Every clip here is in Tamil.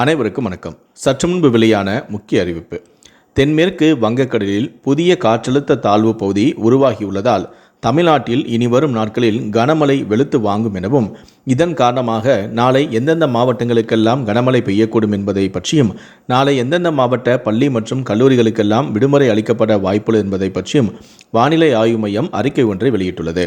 அனைவருக்கும் வணக்கம். சற்று முன்பு வெளியான முக்கிய அறிவிப்பு. தென்மேற்கு வங்கக்கடலில் புதிய காற்றழுத்த தாழ்வு பகுதி உருவாகியுள்ளதால் தமிழ்நாட்டில் இனி வரும் நாட்களில் கனமழை வெளுத்து வாங்கும் எனவும் இதன் காரணமாக நாளை எந்தெந்த மாவட்டங்களுக்கெல்லாம் கனமழை பெய்யக்கூடும் என்பதை பற்றியும் நாளை எந்தெந்த மாவட்ட பள்ளி மற்றும் கல்லூரிகளுக்கெல்லாம் விடுமுறை அளிக்கப்பட வாய்ப்புள்ளது என்பதை பற்றியும் வானிலை ஆய்வு மையம் அறிக்கை ஒன்றை வெளியிட்டுள்ளது.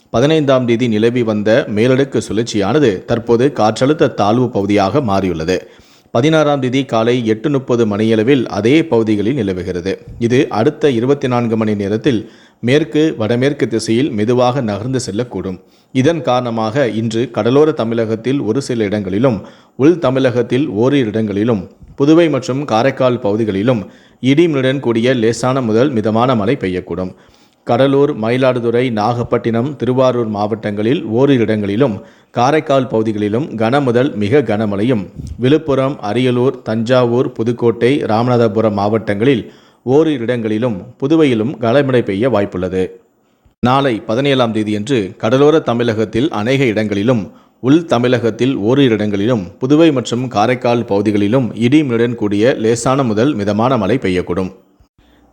பதினைந்தாம் தேதி நிலவி வந்த மேலடுக்கு சுழற்சியானது தற்போது காற்றழுத்த தாழ்வு பகுதியாக மாறியுள்ளது. பதினாறாம் தேதி காலை எட்டு முப்பது மணியளவில் அதே பகுதிகளில் நிலவுகிறது. இது அடுத்த இருபத்தி நான்கு மணி நேரத்தில் மேற்கு வடமேற்கு திசையில் மெதுவாக நகர்ந்து செல்லக்கூடும். இதன் காரணமாக இன்று கடலோர தமிழகத்தில் ஒரு சில இடங்களிலும் உள் தமிழகத்தில் ஓரிரு இடங்களிலும் புதுவை மற்றும் காரைக்கால் பகுதிகளிலும் இடிமுடன் கூடிய லேசான முதல் மிதமான மழை பெய்யக்கூடும். கடலூர் மயிலாடுதுறை நாகப்பட்டினம் திருவாரூர் மாவட்டங்களில் ஓரிரு இடங்களிலும் காரைக்கால் பகுதிகளிலும் கனமுதல் மிக கனமழையும். விழுப்புரம் அரியலூர் தஞ்சாவூர் புதுக்கோட்டை ராமநாதபுரம் மாவட்டங்களில் ஓரிரு இடங்களிலும் புதுவையிலும் கனமழை பெய்ய வாய்ப்புள்ளது. நாளை பதினேழாம் தேதியன்று கடலோர தமிழகத்தில் அநேக இடங்களிலும் உள் தமிழகத்தில் ஓரிரு இடங்களிலும் புதுவை மற்றும் காரைக்கால் பகுதிகளிலும் இடிமுடன் கூடிய லேசான முதல் மிதமான மழை பெய்யக்கூடும்.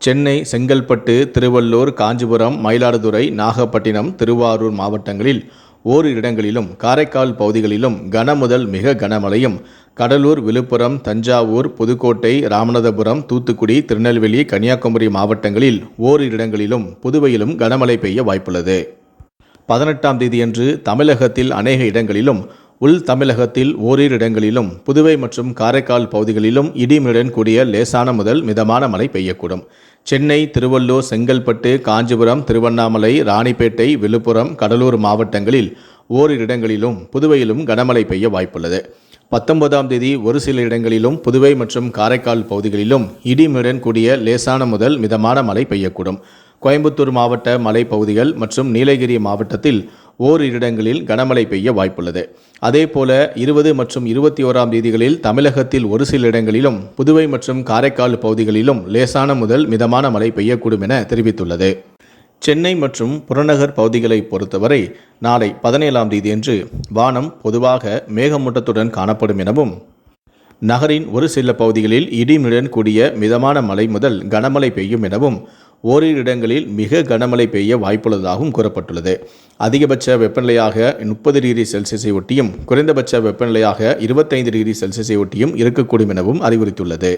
சென்னை செங்கல்பட்டு திருவள்ளூர் காஞ்சிபுரம் மயிலாடுதுறை நாகப்பட்டினம் திருவாரூர் மாவட்டங்களில் ஓரிரு இடங்களிலும் காரைக்கால் பகுதிகளிலும் கனமுதல் மிக கனமழையும். கடலூர் விழுப்புரம் தஞ்சாவூர் புதுக்கோட்டை ராமநாதபுரம் தூத்துக்குடி திருநெல்வேலி கன்னியாகுமரி மாவட்டங்களில் ஓரிரு இடங்களிலும் புதுவையிலும் கனமழை பெய்ய வாய்ப்புள்ளது. பதினெட்டாம் தேதியன்று தமிழகத்தில் அநேக இடங்களிலும் உள் தமிழகத்தில் ஓரிரு இடங்களிலும் புதுவை மற்றும் காரைக்கால் பகுதிகளிலும் இடிமுடன் கூடிய லேசான முதல் மிதமான மழை பெய்யக்கூடும். சென்னை திருவள்ளூர் செங்கல்பட்டு காஞ்சிபுரம் திருவண்ணாமலை ராணிப்பேட்டை விழுப்புரம் கடலூர் மாவட்டங்களில் ஓரிரு இடங்களிலும் புதுவையிலும் கனமழை பெய்ய வாய்ப்புள்ளது. பத்தொன்பதாம் தேதி ஒரு சில இடங்களிலும் புதுவை மற்றும் காரைக்கால் பகுதிகளிலும் இடிமுடன் கூடிய லேசான முதல் மிதமான மழை பெய்யக்கூடும். கோயம்புத்தூர் மாவட்ட மலைப்பகுதிகள் மற்றும் நீலகிரி மாவட்டத்தில் ஓரிரு இடங்களில் கனமழை பெய்ய வாய்ப்புள்ளது. அதேபோல இருபது மற்றும் இருபத்தி ஓராம் தேதிகளில் தமிழகத்தில் ஒரு சில இடங்களிலும் புதுவை மற்றும் காரைக்கால் பகுதிகளிலும் லேசான முதல் மிதமான மழை பெய்யக்கூடும் என தெரிவித்துள்ளது. சென்னை மற்றும் புறநகர் பகுதிகளை பொறுத்தவரை நாளை பதினேழாம் தேதியன்று வானம் பொதுவாக மேகமூட்டத்துடன் காணப்படும் எனவும் நகரின் ஒரு சில பகுதிகளில் இடிமுடன் கூடிய மிதமான மழை முதல் கனமழை பெய்யும் எனவும் ஓரிரு இடங்களில் மிக கனமழை பெய்ய வாய்ப்புள்ளதாகவும் கூறப்பட்டுள்ளது. அதிகபட்ச வெப்பநிலையாக முப்பது டிகிரி செல்சியஸை ஒட்டியும் குறைந்தபட்ச வெப்பநிலையாக இருபத்தைந்து டிகிரி செல்சியஸை ஒட்டியும் இருக்கக்கூடும் எனவும் அறிவுறுத்தியுள்ளது.